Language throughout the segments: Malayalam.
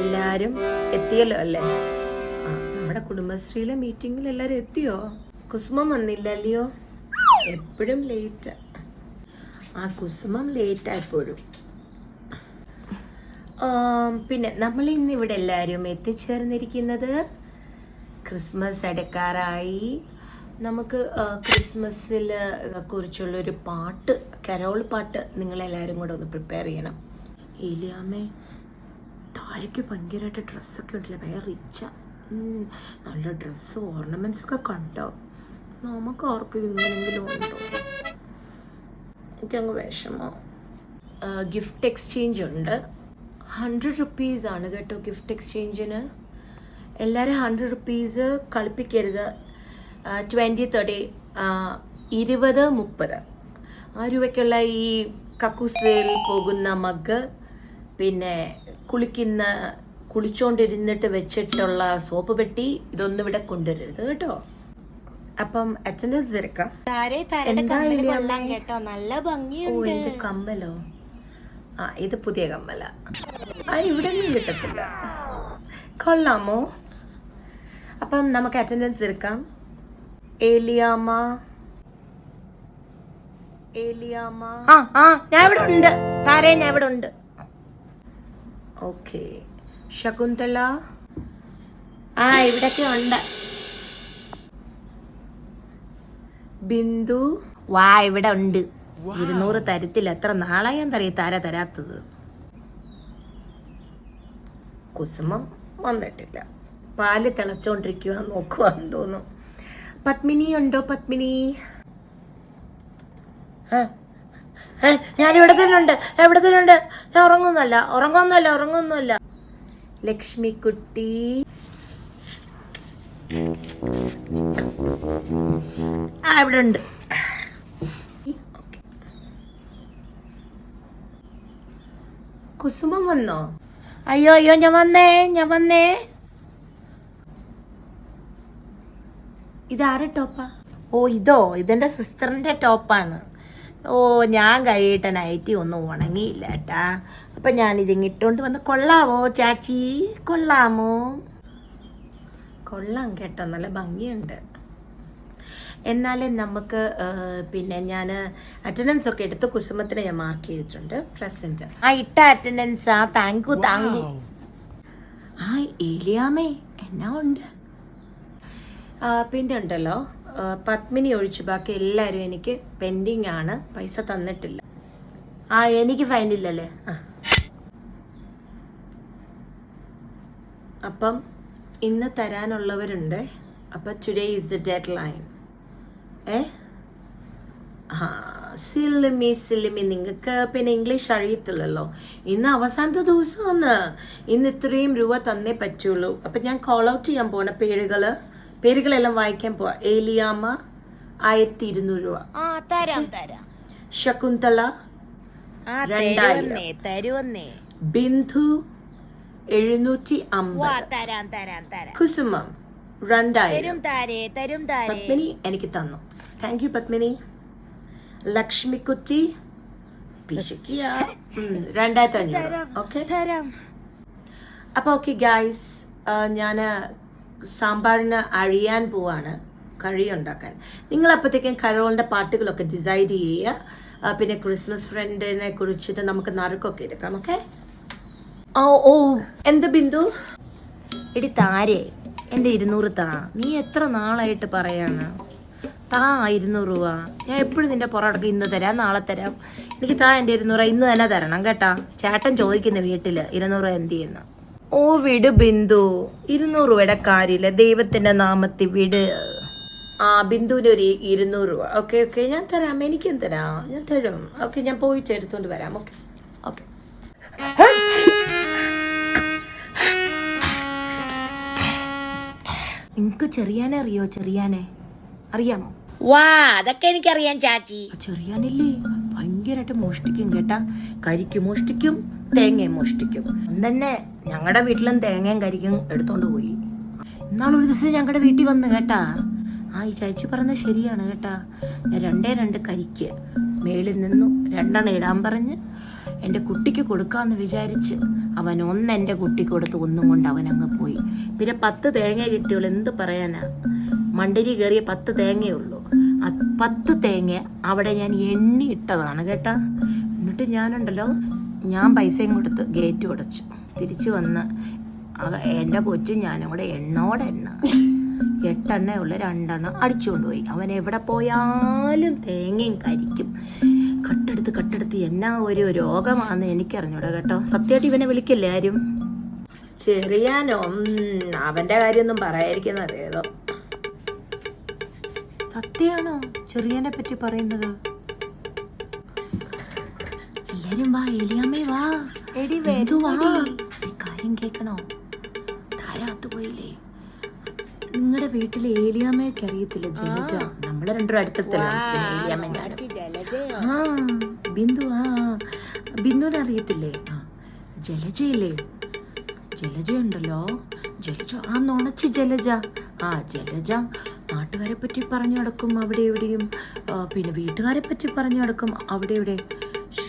എല്ലാരും എത്തിയല്ലോ അല്ലേ? ആ നമ്മുടെ കുടുംബശ്രീയിലെ മീറ്റിംഗിൽ എല്ലാരും എത്തിയോ? കുസുമം വന്നില്ലല്ലയോ എപ്പോഴും ലേറ്റ് ആ കുസുമം ലേറ്റ് ആയപ്പോഴും. പിന്നെ നമ്മൾ ഇന്ന് ഇവിടെ എല്ലാവരും എത്തിച്ചേർന്നിരിക്കുന്നത് ക്രിസ്മസ് അടുക്കാറായി. നമുക്ക് ക്രിസ്മസിൽ കുറിച്ചുള്ളൊരു പാട്ട് കരോൾ പാട്ട് നിങ്ങളെല്ലാവരും കൂടെ ഒന്ന് പ്രിപ്പയർ ചെയ്യണം. ഇല്ലാമേ താരയ്ക്ക് ഭയങ്കരമായിട്ട് ഡ്രസ്സൊക്കെ ഉണ്ടല്ലേ? ഭയങ്കര റിച്ച നല്ല ഡ്രസ്സ് ഓർണമെന്റ്സ് ഒക്കെ കണ്ടോ? നമുക്ക് ആർക്കും ഇങ്ങനെങ്കിലും ഉണ്ടോ? എനിക്കങ്ങ് വിഷമോ. ഗിഫ്റ്റ് എക്സ്ചേഞ്ച് ഉണ്ട്. ഹൺഡ്രഡ് റുപ്പീസ് ആണ് കേട്ടോ ഗിഫ്റ്റ് എക്സ്ചേഞ്ചിന് എല്ലാവരും ഹൺഡ്രഡ് റുപ്പീസ് കളിപ്പിക്കരുത്. ട്വന്റി തേർട്ടി ഇരുപത് മുപ്പത്. ആ രൂപയ്ക്കുള്ള ഈ കക്കൂസിൽ പോകുന്ന മഗ് പിന്നെ കുളിക്കുന്ന കുളിച്ചോണ്ടിരുന്നിട്ട് വെച്ചിട്ടുള്ള സോപ്പ് പെട്ടി ഇതൊന്നും ഇവിടെ കൊണ്ടുവരരുത് കേട്ടോ. അപ്പം അറ്റൻഡൻസ് എടുക്കാം കേട്ടോ. നല്ല ഭംഗിയുണ്ട്. ഇത് കമ്മലോ? ആ ഇത് പുതിയ കമ്മല. ആ ഇവിടെ ഒന്നും കിട്ടത്തില്ല. കൊള്ളാമോ? അപ്പം നമുക്ക് അറ്റൻഡൻസ് എടുക്കാം ഏലിയാമ ഏലിയാമ ആ ആ ഞാൻ ഇവിടെ ഉണ്ട്. താരേ ഞാൻ ഇവിടെ ഉണ്ട്. ഓക്കെ. ശകുന്തള? ആ ഇവിടൊക്കെ ഉണ്ട്. ബിന്ദു? വാ ഇവിടെ ഉണ്ട്. ഇരുന്നൂറ് തരത്തിൽ എത്ര നാളായി എന്തറിയ താര തരാത്തത്? കുസുമം വന്നിട്ടില്ല. പാൽ തിളച്ചോണ്ടിരിക്കുക നോക്കുവാന്ന് തോന്നുന്നു. പത്മിനി ഉണ്ടോ പത്മിനി? ഏ? ഏ, ഇവിടെ തന്നെ ഉണ്ട് എവിടെ തന്നെ ഉണ്ട് ഞാൻ ഉറങ്ങുന്നല്ല ഉറങ്ങുന്നല്ല ഉറങ്ങുന്നല്ല ലക്ഷ്മിക്കുട്ടി. ആ ഇവിടെ ഉണ്ട്. കുസുമം വന്നോ? അയ്യോ അയ്യോ ഞാൻ വന്നേ ഞാൻ വന്നേ. ഇതാരോ ടോപ്പാ? ഓ ഇതോ ഇതെന്റെ സിസ്റ്ററിന്റെ ടോപ്പാണ്. ഓ ഞാൻ കഴിയിട്ട നൈറ്റി ഒന്നും ഉണങ്ങിയില്ല ഏട്ടാ. അപ്പൊ ഞാൻ ഇതിങ്ങിട്ടോണ്ട് വന്ന് കൊള്ളാവോ ചാച്ചി? കൊള്ളാമോ? കൊള്ളാം കേട്ടോ നല്ല ഭംഗിയുണ്ട്. എന്നാലും നമുക്ക് പിന്നെ ഞാൻ അറ്റൻഡൻസ് ഒക്കെ എടുത്ത് കുസുമത്തിനെ ഞാൻ മാർക്ക് ചെയ്തിട്ടുണ്ട് പ്രസന്റ് ആ ഇട്ട അറ്റൻഡൻസ് ആ താങ്ക് യു താങ്ക് യു ആ ഏലിയാമേ എന്നാ ഉണ്ട്? പിന്നെ ഉണ്ടല്ലോ പത്മിനി ഒഴിച്ച് ബാക്കി എല്ലാവരും എനിക്ക് പെൻഡിങ് ആണ്. പൈസ തന്നിട്ടില്ല. ആ എനിക്ക് ഫൈൻ ഇല്ലല്ലേ? ആ. അപ്പം ഇന്ന് തരാനുള്ളവരുണ്ട്. അപ്പം today is the deadline ഏ? ആ സിലിമി സില്ലിമി. നിങ്ങൾക്ക് പിന്നെ ഇംഗ്ലീഷ് അറിയത്തില്ലല്ലോ. ഇന്ന് അവസാനത്തെ ദിവസമാണ്. ഇന്ന് ഇത്രയും രൂപ തന്നേ പറ്റുള്ളൂ. അപ്പം ഞാൻ കോൾ ഔട്ട് ചെയ്യാൻ പോണ പേരുകൾ പേരുകളെല്ലാം വായിക്കാൻ പോവാ. ഏലിയാമ്മ ആയിരത്തി ഇരുന്നൂറ് രൂപ. ആ തരാം തരാം. ശകുന്തള രണ്ടായിരം. ബിന്ദു എഴുന്നൂറ്റി അമ്പത്. കുസുമം രണ്ടായിരം. പത്മിനി എനിക്ക് തന്നു. Thank you Padmini. ലക്ഷ്മിക്കുട്ടി പിശുക്കിയ. രണ്ടായിരത്തി അഞ്ഞൂറ് ഓക്കെ അപ്പൊ ഓക്കെ ഗായ്സ് ഞാൻ സാമ്പാറിന് അഴിയാൻ പോവാണ്. കറി ഉണ്ടാക്കാൻ നിങ്ങൾ അപ്പോഴത്തേക്കും കരോളിന്റെ പാട്ടുകളൊക്കെ ഡിസൈഡ് ചെയ്യുക. പിന്നെ ക്രിസ്മസ് ഫ്രണ്ടിനെ കുറിച്ചിട്ട് നമുക്ക് നറുക്കൊക്കെ എടുക്കാം ഓക്കെ? ഓ ഓ എന്ത് ബിന്ദു? എടി താരേ എന്റെ ഇരുന്നൂറ് താ. നീ എത്ര നാളായിട്ട് പറയാണ്? താ ഇരുന്നൂറ് രൂപ. ഞാൻ എപ്പോഴും നിന്റെ പുറടക്ക് ഇന്ന് തരാം നാളെ തരാം. എനിക്ക് താ എന്റെ ഇരുന്നൂറ് ഇന്ന് തന്നെ തരണം കേട്ടാ? ചേട്ടൻ ചോദിക്കുന്നു വീട്ടിൽ ഇരുന്നൂറ് എന്ത് ചെയ്യുന്ന? ഓ വിട് ബിന്ദു ഇരുന്നൂറ് രൂപയുടെ കാര്യമില്ല ദൈവത്തിന്റെ നാമത്തിൽ വിട്. ആ ബിന്ദുവിന് ഒരു ഇരുന്നൂറ് രൂപ. ഓക്കെ ഓക്കെ ഞാൻ തരാം. എനിക്കും തരാം. ഞാൻ തരും. ഓക്കെ ഞാൻ പോയിട്ട് എടുത്തോണ്ട് വരാം. Okay okay. നിങ്ങക്ക് ചെറിയാനെ അറിയോ? ചെറിയാനെ. അറിയാമോ? വാ അതൊക്കെ എനിക്കറിയാം ചാച്ചി. ചെറിയാനില്ലേ? ഭയങ്കരമായിട്ട് മോഷ്ടിക്കും കേട്ടാ. കരിക്ക് മോഷ്ടിക്കും തേങ്ങയും മോഷ്ടിക്കും. തന്നെ ഞങ്ങളുടെ വീട്ടിലും തേങ്ങയും കരിക്കും എടുത്തോണ്ട് പോയി. ഇന്നാളൊരു ദിവസം ഞങ്ങളുടെ വീട്ടിൽ വന്ന് കേട്ടാ. ആ ഈ ചേച്ചി പറഞ്ഞത് ശരിയാണ് കേട്ടാ. ഞാൻ രണ്ടേ രണ്ട് കരിക്ക് മേളിൽ നിന്നു രണ്ടെണ്ണം ഇടാൻ പറഞ്ഞ് എന്റെ കുട്ടിക്ക് കൊടുക്കാമെന്ന് വിചാരിച്ച് അവൻ ഒന്ന് എന്റെ കുട്ടിക്ക് കൊടുത്ത് ഒന്നും കൊണ്ട് അവൻ അങ്ങ് പോയി. പിന്നെ പത്ത് തേങ്ങ കിട്ടിയുള്ളൂ എന്ത് പറയാനാ? മണ്ടരി കയറിയ പത്ത് തേങ്ങയുള്ളൂ ആ പത്ത് തേങ്ങ അവിടെ ഞാൻ എണ്ണി ഇട്ടതാണ് കേട്ടാ. എന്നിട്ട് ഞാനുണ്ടല്ലോ ഞാൻ പൈസയും കൊടുത്ത് ഗേറ്റ് ഉടച്ചു. തിരിച്ചു വന്ന് എന്റെ കൊച്ചും ഞാനും കൂടെ എണ്ണോടെ എണ്ണ. എട്ടെണ്ണ ഉള്ള രണ്ടെണ്ണം അടിച്ചുകൊണ്ട് പോയി അവൻ എവിടെ പോയാലും തേങ്ങയും കരിക്കും. കട്ടെടുത്ത് കട്ടെടുത്ത് എന്നാ ഒരു രോഗമാണെന്ന് എനിക്കറിഞ്ഞൂടാ കേട്ടോ. സത്യമായിട്ട് ഇവനെ വിളിക്കല്ലേ ആരും? ചെറിയാനോ അവന്റെ കാര്യമൊന്നും പറയാതിരിക്കുന്നത് ഏതോ. സത്യമാണോ ചെറിയനെ പറ്റി പറയുന്നത്? എല്ലാരും വാ എലിയമ്മ വാ. എടി എന്തു വാ കാര്യം കേൾക്കണോ? താരാത്ത് പോയില്ലേ നിങ്ങളുടെ വീട്ടിലെ ഏലിയാമ്മയൊക്കെ അറിയത്തില്ല ജലജ? നമ്മളെ രണ്ടും അടുത്തടുത്തല്ല ഏലിയാമ്മ ഞാനും. ആ ബിന്ദു ആ. ബിന്ദുവിനെ അറിയത്തില്ലേ? ആ. ജലജയില്ലേ? ജലജ ഉണ്ടല്ലോ ജലജ ആ നുണച്ച് ജലജ. ആ ജലജ നാട്ടുകാരെ പറ്റി പറഞ്ഞു നടക്കും അവിടെ എവിടെയും. പിന്നെ വീട്ടുകാരെ പറ്റി പറഞ്ഞു നടക്കും അവിടെ ഇവിടെ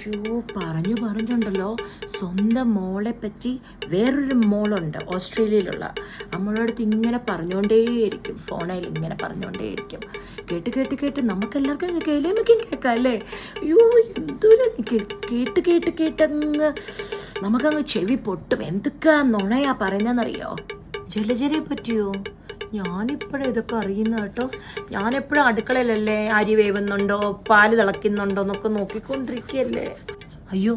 ഷൂ പറഞ്ഞു പറഞ്ഞുണ്ടല്ലോ. സ്വന്തം മോളെ പറ്റി വേറൊരു മോളുണ്ട് ഓസ്ട്രേലിയയിലുള്ള. നമ്മളടുത്ത് ഇങ്ങനെ പറഞ്ഞുകൊണ്ടേയിരിക്കും ഫോണിൽ ഇങ്ങനെ പറഞ്ഞുകൊണ്ടേയിരിക്കും കേട്ട് കേട്ട് കേട്ട് നമുക്കെല്ലാവർക്കും കേലേമയ്ക്കും കേൾക്കാം അല്ലേ? അയ്യോ എന്തൊരു കേട്ട് കേട്ട് കേട്ടങ്ങ് നമുക്കങ്ങ് ചെവി പൊട്ടും. എന്തൊക്കെ നുണയാ പറയുന്നതെന്നറിയോ? ജലജരെ പറ്റിയോ? ഞാനിപ്പോഴും ഇതൊക്കെ അറിയുന്ന കേട്ടോ. ഞാനെപ്പോഴും അടുക്കളയിലല്ലേ അരി വേവുന്നുണ്ടോ പാൽ തിളയ്ക്കുന്നുണ്ടോ എന്നൊക്കെ നോക്കിക്കൊണ്ടിരിക്കുകയല്ലേ അയ്യോ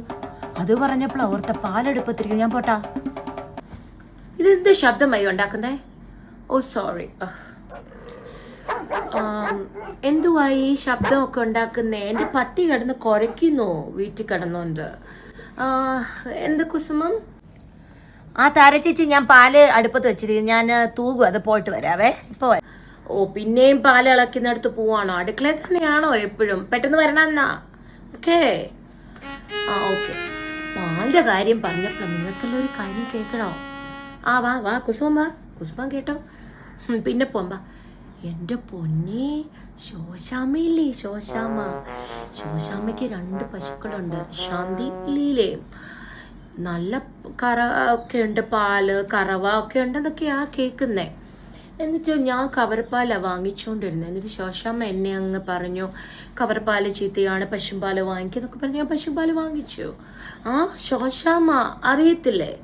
അത് പറഞ്ഞപ്പോൾ ഓർത്ത പാലെടുപ്പത്തിരിക്കും ഞാൻ പോട്ടാ. ഇതെന്ത് ശബ്ദമായി ഉണ്ടാക്കുന്നേ? Oh sorry. എന്തുവായി ഈ ശബ്ദമൊക്കെ ഉണ്ടാക്കുന്നേ? എന്റെ പട്ടി കിടന്ന് കുരയ്ക്കുന്നു വീട്ടിൽ കിടന്നുകൊണ്ട്. എന്ത് കുസുമം? ആ താരച്ചേച്ചി ഞാൻ പാൽ അടുപ്പത്ത് വെച്ചിരിക്കും ഞാൻ തൂകും. അത് പോയിട്ട് വരാവേ. ഇപ്പോൾ വരാം. ഓ പിന്നെയും പാൽ ഇളക്കുന്നിടത്ത് പോവാണോ? അടുക്കളയിൽ തന്നെയാണോ എപ്പോഴും? പെട്ടെന്ന് വരണം എന്നാ. ഓക്കേ. ആ ഓക്കെ. പാലിന്റെ കാര്യം പറഞ്ഞപ്പോൾ നിങ്ങൾക്കെല്ലാം ഒരു കാര്യം കേൾക്കണോ? ആ വാ വാ കുസുമം വാ. കുസുമം കേട്ടോ. പിന്നെ പോമ്പാ. എന്റെ പൊന്നെ ശോശാമയില്ലേ ശോശാമ ശോശാമയ്ക്ക് രണ്ട് പശുക്കളുണ്ട്. ശാന്തി ലീലയും. നല്ല കറ ഒക്കെ ഉണ്ട് പാൽ കറവ ഒക്കെ ഉണ്ട്. ഉണ്ടെന്നൊക്കെയാ കേൾക്കുന്നേ? എന്നിട്ട് ഞാൻ കവർപ്പാലാണ് വാങ്ങിച്ചുകൊണ്ടിരുന്നത് എന്നിട്ട് ശോശാമ്മ എന്നെ അങ്ങ് പറഞ്ഞു കവർപ്പാൽ ചീത്തയാണ് പശുമ്പാൽ വാങ്ങിക്കുന്നൊക്കെ പറഞ്ഞ്. ഞാൻ പശുമ്പാൽ വാങ്ങിച്ചു. ആ ശോശാമ്മ അറിയത്തില്ലേ?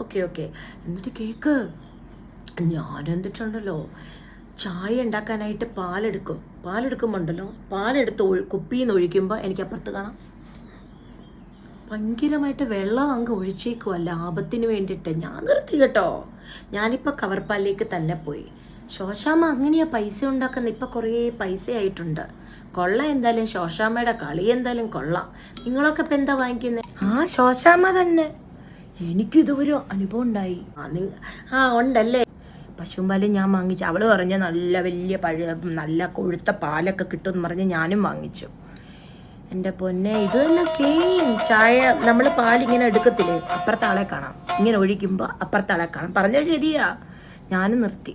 Okay okay. എന്നിട്ട് കേക്ക് ഞാൻ എന്തിട്ടുണ്ടല്ലോ ചായ ഉണ്ടാക്കാനായിട്ട് പാലെടുക്കും. പാലെടുക്കുമ്പോണ്ടല്ലോ പാലെടുത്ത് കുപ്പിയിൽ നിന്ന് ഒഴിക്കുമ്പോൾ എനിക്ക് അപ്പുറത്ത് കാണാം. ഭയങ്കരമായിട്ട് വെള്ളം അങ്ങ് ഒഴിച്ചേക്കുവാ ലാഭത്തിന് വേണ്ടിയിട്ട്. ഞാൻ നിർത്തി കേട്ടോ. ഞാനിപ്പോൾ കവർപ്പാലിലേക്ക് തന്നെ പോയി. ശോശാമ്മ അങ്ങനെയാ പൈസ ഉണ്ടാക്കുന്ന ഇപ്പം കുറേ പൈസ ആയിട്ടുണ്ട് കൊള്ള എന്തായാലും ശോശാമ്മയുടെ കളി എന്തായാലും കൊള്ളാം. നിങ്ങളൊക്കെ ഇപ്പം എന്താ വാങ്ങിക്കുന്നത് ആ ശോശാമ്മ തന്നെ. എനിക്കിതൊരു അനുഭവം ഉണ്ടായി. ആ നിങ്ങ ആ ഉണ്ടല്ലേ? പശുമ്പാൽ ഞാൻ വാങ്ങിച്ചു. അവൾ പറഞ്ഞ നല്ല വലിയ പഴ നല്ല കൊഴുത്ത പാലൊക്കെ കിട്ടുമെന്ന് പറഞ്ഞ് ഞാനും വാങ്ങിച്ചു. എന്റെ പൊന്നെ ഇത് തന്നെ സെയിം ചായ നമ്മൾ പാലിങ്ങനെ എടുക്കത്തില്ലേ? അപ്പുറത്തെ ആളെ കാണാം. ഇങ്ങനെ ഒഴിക്കുമ്പോൾ അപ്പുറത്തെ ആളെ കാണാം. പറഞ്ഞാൽ ശരിയാ. ഞാനും നിർത്തി.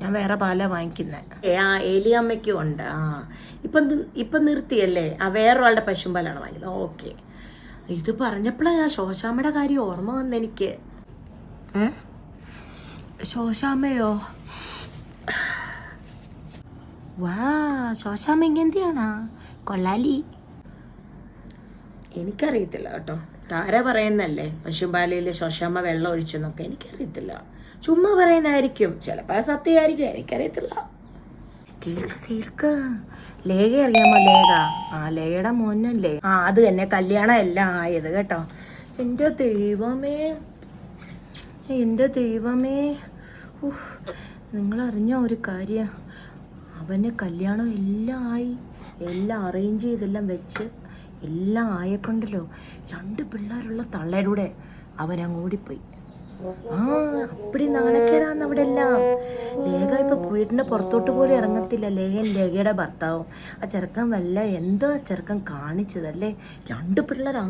ഞാൻ വേറെ പാലാ വാങ്ങിക്കുന്നത് ഏ ആ ഏലിയമ്മയ്ക്കും ഉണ്ട്. ആ. ഇപ്പം ഇപ്പം നിർത്തിയല്ലേ? ആ വേറൊരാളുടെ പശുമ്പാലാണ് വാങ്ങിക്കുന്നത് ഓക്കെ. ഇത് പറഞ്ഞപ്പോഴാണ് ഞാൻ ശോശാമ്മയുടെ കാര്യം ഓർമ്മ വന്നെനിക്ക്? ശോശാമ്മയോ? വാ ശോശാമ്മ ഇങ്ങനെന്തിയാണ കൊള്ളാലി. എനിക്കറിയത്തില്ല കേട്ടോ. താര പറയുന്നല്ലേ പശുപാലയിൽ ശോശാമ്മ വെള്ളം ഒഴിച്ചെന്നൊക്കെ എനിക്കറിയത്തില്ല. ചുമ്മാ പറയുന്നതായിരിക്കും. ചിലപ്പോൾ സത്യമായിരിക്കും. എനിക്കറിയത്തില്ല. കേൾക്ക് കേൾക്ക് ലേഖ അറിയാമോ? ലേഖ. ആ ലേഖയുടെ മോനല്ലേ? ആ അത് തന്നെ. കല്യാണം എല്ലാം ആയത് കേട്ടോ. എന്റെ ദൈവമേ. എന്റെ ദൈവമേ. നിങ്ങൾ അറിഞ്ഞ ഒരു കാര്യം. അവന് കല്യാണം എല്ലാം ആയി. എല്ലാം അറേഞ്ച് ചെയ്തെല്ലാം വെച്ച് എല്ലാം ആയപ്പോണ്ടല്ലോ രണ്ട് പിള്ളേരുള്ള തള്ളയുടെ അവൻ അങ്ങ് ഓടിപ്പോയി ആ അപ്പടി നാണക്കേടാന്ന് അവിടെ എല്ലാം ലേഖ ഇപ്പൊ വീടിന്റെ പുറത്തോട്ട് പോലും ഇറങ്ങത്തില്ല. ലേഖൻ ലേഖയുടെ ഭർത്താവും. ആ ചെറുക്കൻ വല്ല എന്തോ ആ ചെറുക്കൻ കാണിച്ചതല്ലേ? രണ്ട് പിള്ളേർ ആ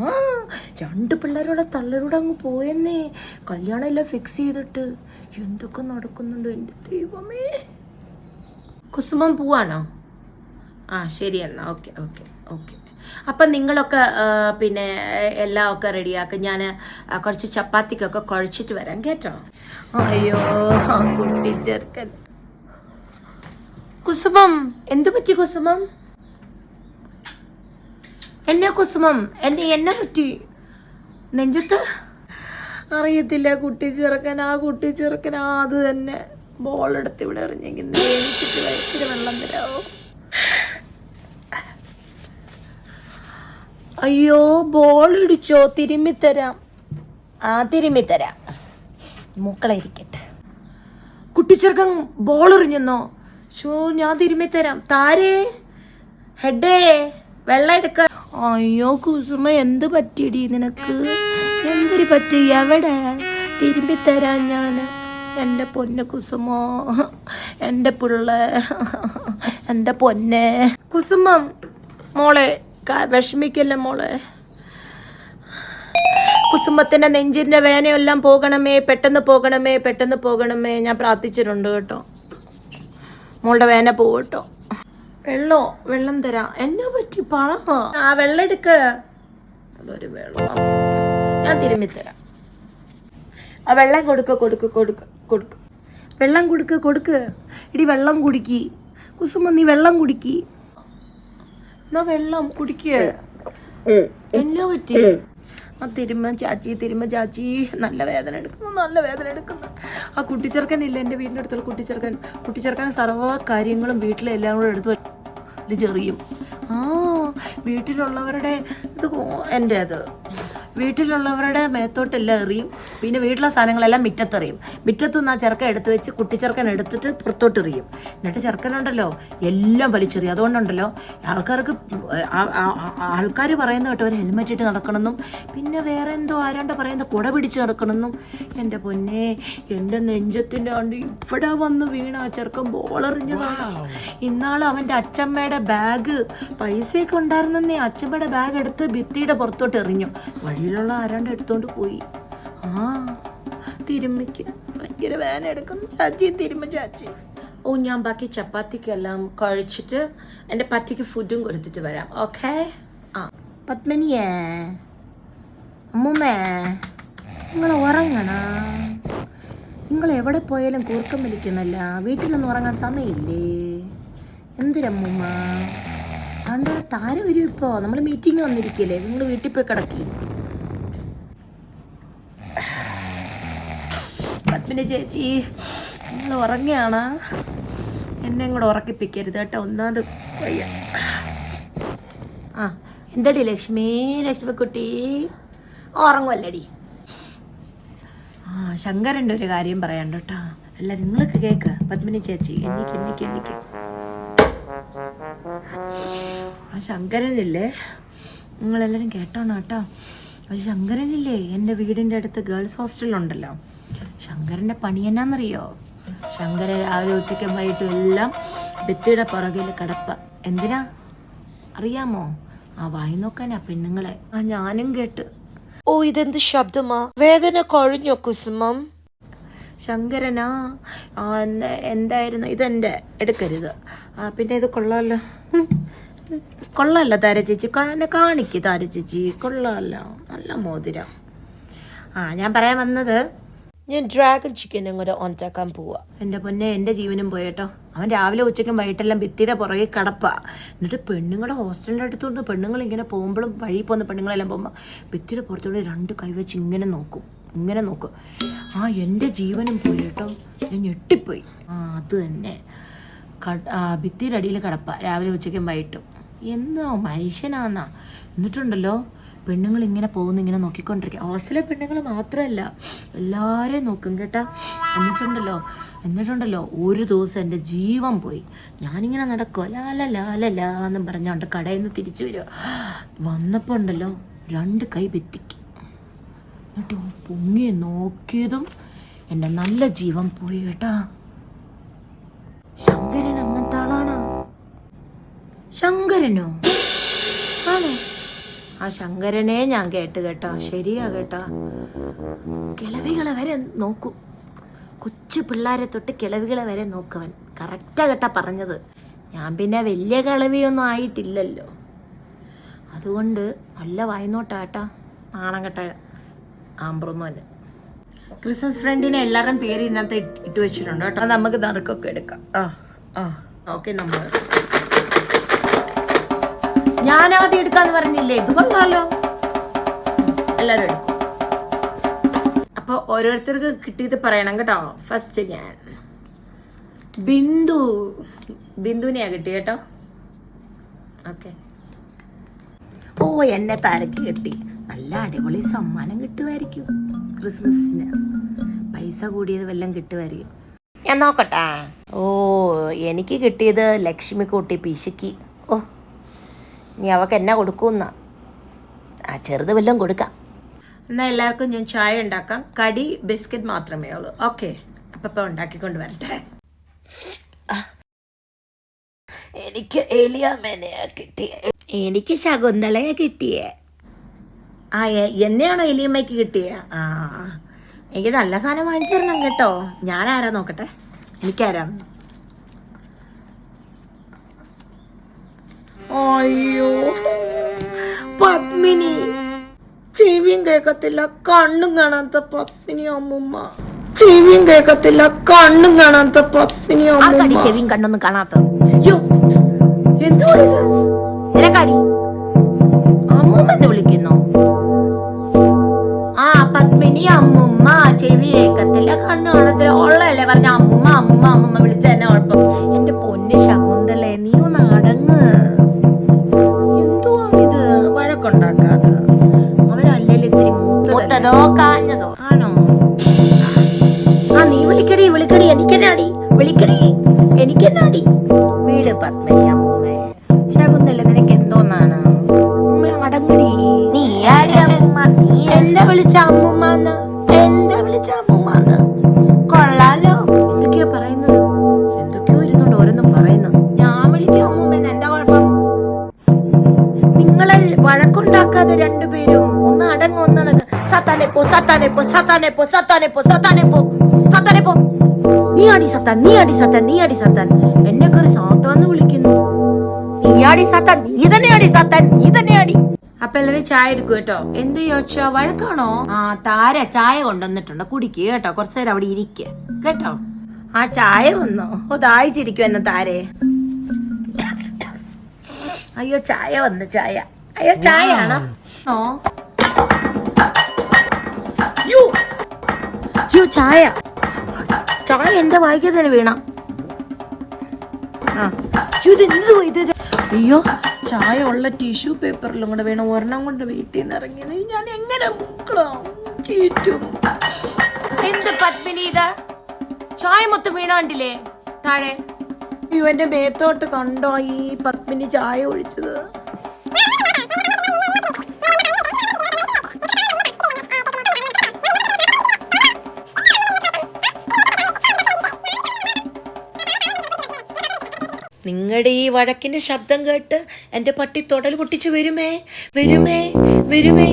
രണ്ട് പിള്ളേരോടെ തള്ളരോടെ അങ്ങ് പോയെന്നേ. കല്യാണം എല്ലാം ഫിക്സ് ചെയ്തിട്ട് എന്തൊക്കെ നടക്കുന്നുണ്ടോ എന്റെ ദൈവമേ. കുസുമം പോവാണോ? ആ ശരി എന്നാ. Okay okay okay. അപ്പം നിങ്ങളൊക്കെ പിന്നെ എല്ലാം ഒക്കെ റെഡിയാക്കും ഞാൻ കുറച്ച് ചപ്പാത്തിക്കൊക്കെ കുഴച്ചിട്ട് വരാം കേട്ടോ? അയ്യോ കുട്ടി ചെറുക്കൻ. കുസുമം എന്തു പറ്റി കുസുമം? എന്നെ കുസുമം എന്നെ എന്നെ പറ്റി? നെഞ്ചത്ത്? അറിയത്തില്ല കുട്ടി ചെറുക്കൻ ആ കുട്ടി ചെറുക്കൻ ആ അത് തന്നെ ബോളെടുത്ത് ഇവിടെ എറിഞ്ഞെങ്കിൽ വെള്ളം തരാമോ അയ്യോ ബോൾ ഇടിച്ചോ തിരുമ്മിത്തരാം. ആ തിരുമ്മിത്തരാം. തരാം ഇരിക്കട്ടെ. കുട്ടിച്ചെറുക്കൻ ബോൾ എറിഞ്ഞെന്നോ? ഷോ ഞാൻ തിരുമ്മിത്തരാം. താരേ ഹെഡേ വെള്ളം എടുക്ക. അയ്യോ കുസുമ എന്ത് പറ്റിയടി നിനക്ക്? എന്തൊരു പറ്റി? എവിടെ? തിരുമ്മിത്തരാം ഞാൻ എന്റെ പൊന്ന് കുസുമോ എന്റെ പിള്ള എന്റെ പൊന്നെ. കുസുമം മോളെ വിഷമിക്കല്ലേ മോളെ? കുസുമത്തിന്റെ നെഞ്ചിന്റെ വേനയെല്ലാം പോകണമേ പെട്ടെന്ന് പോകണമേ പെട്ടെന്ന് പോകണമേ ഞാൻ പ്രാർത്ഥിച്ചിട്ടുണ്ട് കേട്ടോ. മോളുടെ വേന പോകട്ടോ വെള്ളോ? വെള്ളം തരാം. എന്നെ പറ്റി? പറ. ആ വെള്ളം എടുക്ക. ഒരു വെള്ളം. ഞാൻ തിരുമ്മി തരാം. ആ വെള്ളം കൊടുക്ക കൊടുക്ക കൊടുക്ക കൊടുക്ക. വെള്ളം കൊടുക്ക കൊടുക്ക്. ഇടി വെള്ളം കുടിക്കി. കുസുമ നീ വെള്ളം കുടിക്കി. എന്നാ വെള്ളം കുടിക്കുക എന്നാ പറ്റി? ആ തിരുമ്മ ചാച്ചി തിരുമ്മ ചാച്ചി. നല്ല വേദന എടുക്കുന്നു നല്ല വേദന എടുക്കുന്നു. ആ കുട്ടിച്ചെറുക്കനില്ല എന്റെ വീടിന്റെ അടുത്തുള്ള കുട്ടിച്ചെറുക്കൻ. കുട്ടിച്ചെറുക്കൻ സർവ കാര്യങ്ങളും വീട്ടിലെ എല്ലാം കൂടെ എടുത്തു ചെറിയും. ആ വീട്ടിലുള്ളവരുടെ ഇത് എന്റെ അത് വീട്ടിലുള്ളവരുടെ മേത്തോട്ടെല്ലാം എറിയും. പിന്നെ വീട്ടിലെ സാധനങ്ങളെല്ലാം മുറ്റത്തെറിയും. മുറ്റത്തുനിന്ന് ആ ചെറുക്കൻ എടുത്ത് വെച്ച് കുട്ടിച്ചെറുക്കൻ എടുത്തിട്ട് പുറത്തോട്ട് എറിയും. എന്നിട്ട് ചെറുക്കനുണ്ടല്ലോ എല്ലാം വലിച്ചെറിയും. അതുകൊണ്ടുണ്ടല്ലോ ആൾക്കാർക്ക് ആൾക്കാർ പറയുന്ന കേട്ടോ ഒരു ഹെൽമെറ്റ് ഇട്ട് നടക്കണമെന്നും പിന്നെ വേറെ എന്തോ ആരാണ്ട് പറയുന്ന കുട പിടിച്ച് നടക്കണമെന്നും. എന്റെ പൊന്നെ എന്റെ നെഞ്ചത്തിന്റെ കണ്ട് ഇവിടെ വന്ന് വീണ. ആ ചെറുക്കൻ ബോളെറിഞ്ഞതാണ് ഇന്നാൾ അവന്റെ അച്ചമ്മയുടെ ബാഗ് പൈസയൊക്കെ ഉണ്ടായിരുന്നെന്നേ അച്ചമ്മയുടെ ബാഗ് എടുത്ത് ഭിത്തിയുടെ പുറത്തോട്ട് എറിഞ്ഞു. വഴിയിലുള്ള ആരാണ്ട് എടുത്തോണ്ട് പോയി. ആ തിരുമ്മയ്ക്ക്. ഭയങ്കര വേന എടുക്കും ചാച്ചി തിരുമ്മ ചാച്ചി. ഓ ഞാൻ ബാക്കി ചപ്പാത്തിക്കെല്ലാം കഴിച്ചിട്ട് എന്റെ പറ്റിക്ക് ഫുഡും കൊടുത്തിട്ട് വരാം. ഓക്കെ? ആ. പത്മനിയേ. അമ്മൂമ്മേ. നിങ്ങൾ ഉറങ്ങണ? നിങ്ങൾ എവിടെ പോയാലും കൂർക്കം വിളിക്കുന്നല്ല. വീട്ടിലൊന്നും ഉറങ്ങാൻ സമയമില്ലേ? എന്തിനമ്മൂമ്മ അതെന്താ താരം വരും ഇപ്പോൾ നമ്മൾ മീറ്റിംഗ് വന്നിരിക്കില്ലേ. നിങ്ങൾ വീട്ടിൽ പോയി കിടക്കി. പത്മിനി ചേച്ചി നിങ്ങൾ ഉറങ്ങുകയാണ്. എന്നെ കൂടെ ഉറക്കിപ്പിക്കരുത് കേട്ടോ ഒന്നാമത് വയ്യ. ആ എന്തടി ലക്ഷ്മി ലക്ഷ്മിക്കുട്ടി? ഉറങ്ങുമല്ലടി ആ ശങ്കരന്റെ ഒരു കാര്യം പറയാണ്ട് കേട്ടോ. അല്ല നിങ്ങൾക്ക് കേക്ക് പത്മിനി ചേച്ചി എണ്ണിക്ക് എണ്ണിക്ക് എണ്ണിക്ക്. ആ ശങ്കരനില്ലേ? നിങ്ങളെല്ലാവരും കേട്ടോണോ കേട്ടോ? ആ ശങ്കരനില്ലേ? എന്റെ വീടിന്റെ അടുത്ത് ഗേൾസ് ഹോസ്റ്റലുണ്ടല്ലോ. ശങ്കരന്റെ പണി എന്നാന്നറിയോ? ശങ്കര രാവിലെ ഉച്ചയ്ക്കും വൈകിട്ടും എല്ലാം ഭിത്തിയുടെ പുറകിൽ കിടപ്പ. എന്തിനാ? അറിയാമോ? ആ വായി നോക്കാനാ പെണ്ണുങ്ങളെ. ആ ഞാനും കേട്ട്. ഓ ഇതെന്ത് ശബ്ദമാ? വേദന കൊഴിഞ്ഞോ കുസുമം? ശങ്കരനാ എന്തായിരുന്നു? ഇതെന്റെ എടുക്കരുത്. ആ, പിന്നെ ഇത് കൊള്ളാമല്ലോ കൊള്ളാമല്ലോ താര ചേച്ചി. എന്നെ കാണിക്ക് താര ചേച്ചി. കൊള്ളാമല്ലോ നല്ല മോതിരം. ആ ഞാൻ പറയാൻ വന്നത് ഞാൻ ഡ്രാഗൺ ചിക്കൻ അങ്ങോട്ട് ഉണ്ടാക്കാൻ പോവാ. എന്റെ പൊന്നെ എന്റെ ജീവനും പോയേട്ടോ അവൻ രാവിലെ ഉച്ചയ്ക്കും വൈകിട്ടെല്ലാം ഭിത്തിയുടെ പുറകെ കടപ്പാ. എന്നിട്ട് പെണ്ണുങ്ങളുടെ ഹോസ്റ്റലിന്റെ അടുത്തുകൊണ്ട് പെണ്ണുങ്ങൾ ഇങ്ങനെ പോകുമ്പോഴും വഴി പോകുന്ന പെണ്ണുങ്ങളെല്ലാം പോകുമ്പോൾ ഭിത്തിയുടെ പുറത്തോടെ രണ്ട് കൈവച്ച് ഇങ്ങനെ നോക്കും. ഇങ്ങനെ നോക്കും. ആ എന്റെ ജീവനും പോയി കേട്ടോ. ഞാൻ ഞെട്ടിപ്പോയി. ആ അത് തന്നെ. കട- ഭിത്തിയുടെ അടിയിൽ കടപ്പാ. രാവിലെ ഉച്ചയ്ക്കും വൈകിട്ടും. എന്നോ മനുഷ്യനാന്നാ. എന്നിട്ടുണ്ടല്ലോ പെണ്ണുങ്ങൾ ഇങ്ങനെ പോകുന്നു ഇങ്ങനെ നോക്കിക്കൊണ്ടിരിക്കുക. ഹോസ്റ്റലിലെ പെണ്ണുങ്ങൾ മാത്രമല്ല എല്ലാവരെയും നോക്കും കേട്ടാ. എന്നിട്ടുണ്ടല്ലോ എന്നിട്ടുണ്ടല്ലോ ഒരു ദിവസം എന്റെ ജീവൻ പോയി. ഞാനിങ്ങനെ നടക്കുക ലാല ലാല ലാ പറഞ്ഞുകൊണ്ട് കടയിൽ നിന്ന് തിരിച്ചു വരിക. വന്നപ്പോൾ ഉണ്ടല്ലോ രണ്ട് കൈ ഭിത്തിക്ക് എന്നിട്ട് പൊങ്ങി നോക്കിയതും എന്റെ നല്ല ജീവൻ പോയി കേട്ടാ. ശങ്കരൻ അങ്ങനത്തെ ആളാണോ? ശങ്കരനോ? ആണോ? ആ ശങ്കരനെ ഞാൻ കേട്ട് കേട്ടോ ശരിയാ കേട്ടോ. കിളവികളെ വരെ നോക്കൂ. കൊച്ചു പിള്ളേരെ തൊട്ട് കിളവികളെ വരെ നോക്കവൻ. കറക്റ്റാ കേട്ടാ പറഞ്ഞത്. ഞാൻ പിന്നെ വലിയ കിളവിയൊന്നും ആയിട്ടില്ലല്ലോ. അതുകൊണ്ട് നല്ല വായനോട്ടാട്ടാ കേട്ടാ. ആണം ആമ്പ്രൊന്നും തന്നെ ക്രിസ്മസ് ഫ്രണ്ടിനെ എല്ലാവരും പേര് ഇട്ട് ഇട്ട് വെച്ചിട്ടുണ്ട് കേട്ടോ. നമുക്ക് നറുക്കൊക്കെ എടുക്കാം. ആ ആ. ഓക്കെ നമ്മൾ ഞാൻ ആദ്യം എടുക്കാന്ന് പറഞ്ഞില്ലേ? ഇത് കൊള്ളാലോ എല്ലാരും എടുക്കും. അപ്പൊ ഓരോരുത്തർക്ക് കിട്ടിയത് പറയണം കേട്ടോ. ഫസ്റ്റ് ഞാൻ. ബിന്ദു. ബിന്ദുവിനെയാ കിട്ടി കേട്ടോ? ഓക്കെ ഓ എന്നെ തലക്ക് കിട്ടി. നല്ല അടിപൊളി സമ്മാനം കിട്ടുമായിരിക്കും ക്രിസ്മസിന്. പൈസ കൂടിയത് വല്ലതും കിട്ടുമായിരിക്കും. ഞാൻ നോക്കട്ടെ. ഓ എനിക്ക് കിട്ടിയത് ലക്ഷ്മി കൂട്ടി പിശുക്കി. ഓ നീ അവക്ക് എന്നാ കൊടുക്കുന്ന? ആ ചെറുത് വല്ലതും കൊടുക്കാം. എന്നാൽ എല്ലാവർക്കും ഞാൻ ചായ ഉണ്ടാക്കാം. കടി ബിസ്ക്കറ്റ് മാത്രമേ ഉള്ളൂ. ഓക്കെ. അപ്പം ഇപ്പം ഉണ്ടാക്കിക്കൊണ്ട് വരട്ടെ. എനിക്ക് എലിയാമേനെയാ കിട്ടിയ. എനിക്ക് ശകുന്തളയെ കിട്ടിയേ. ആ എന്നെയാണോ എലിയമ്മയ്ക്ക് കിട്ടിയേ? ആ. എനിക്ക് നല്ല സാധനം വാങ്ങിച്ചു തരണം കേട്ടോ. ഞാൻ ആരാ നോക്കട്ടെ? എനിക്കാരാ. അയ്യോ. പത്മിനി. ചെവിയും കേക്കത്തില്ല കണ്ണും കാണാത്ത പത്മിനി അമ്മുമ്മ. ചെവിയും കേക്കത്തില്ല കണ്ണും കാണാത്ത പത്മിനി അമ്മുമ്മ. ചെവിയും കണ്ണൊന്നും കാണാത്ത അയ്യോ എന്തോ നിനക്കാടി? അമ്മൂമ്മ എന്ന് വിളിക്കുന്നു. ആ പത്മിനി അമ്മുമ്മ ചെവി കേക്കത്തില്ല കണ്ണു കാണത്തില്ല. ഉള്ളതല്ലേ പറഞ്ഞ അമ്മുമ്മ അമ്മുമ്മ അമ്മുമ്മ വിളിച്ച തന്നെ കുഴപ്പം എന്റെ പൊന്ന് ശകുന്തളെ പത്മിനി അമ്മൂമ്മേ ശകുന്തല്ല നിനക്ക് എന്തോന്നാണ് അടങ്ങടി. നീ അമ്മൂമ്മ നീ എന്താ വിളിച്ച അമ്മൂമ്മന്ന് എന്താ വിളിച്ച അമ്മൂമ്മന്ന്. കൊള്ളാലോ. എന്തൊക്കെയാ പറയുന്നത്? എന്തൊക്കെയോ ഇരുന്നുണ്ട് ഓരോന്നും പറയുന്നു. ഞാൻ വിളിക്കും അമ്മൂമ്മേന്ന് എന്താ കുഴപ്പം? നിങ്ങളെ വഴക്കുണ്ടാക്കാതെ രണ്ടുപേരും ഒന്ന് അടങ്ങ് ഒന്നടങ്ങ് സത്താനെ പോ സത്താനെ പോ സത്താനെ പോ സത്താനെ പോ സത്താനെ പോ സത്താനെ പോ. നീ അടി സത്താൻ നീ അടി സത്താൻ നീ അടി സത്താൻ. എന്നെ കയറി സാത്താന്ന് വിളിക്കുന്നു നീ അടി സത്താൻ നീ തന്നെ അടി സത്താൻ നീ തന്നെ അടി. അപ്പൊ എല്ലാരും ചായ എടുക്കും കേട്ടോ. എന്ത് ചോദിച്ചാ? വഴക്കാണോ? ആ താര ചായ കൊണ്ടുവന്നിട്ടുണ്ട്. കുടിക്ക് കേട്ടോ. കുറച്ചു നേരം അവിടെ ഇരിക്ക. കേട്ടോ? ആ ചായ വന്നോ. ഓ ദായിച്ചിരിക്കും എന്ന താരേ? അയ്യോ ചായ വന്നു ചായ. അയ്യോ ചായ ആണോ ഓ യ്യോ. യ്യോ, ചായ. ചായ എന്റെ വായിക്കാൻ തന്നെ വീണ. ആ. ഇത് എന്ത് ഇത്? അയ്യോ ചായ ഉള്ള ടിഷ്യൂ പേപ്പറിലും കൂടെ വേണം. ഒരെണ്ണം കൊണ്ട് വീട്ടിൽ നിന്ന് ഇറങ്ങിയത്. ഞാൻ എങ്ങനെ ചീറ്റും. എന്ത് പത്മിനി ഇത്? ചായ മൊത്തം വീണ കണ്ടില്ലേ താഴെ. അയ്യോ എന്റെ മേത്തോട്ട് കണ്ടോ ഈ പത്മിനി ചായ ഒഴിച്ചത്? നിങ്ങളുടെ ഈ വഴക്കിന്റെ ശബ്ദം കേട്ട് എന്റെ പട്ടി തൊടൽ പൊട്ടിച്ചു വരുമേ? വരുമേ? വരുമേ?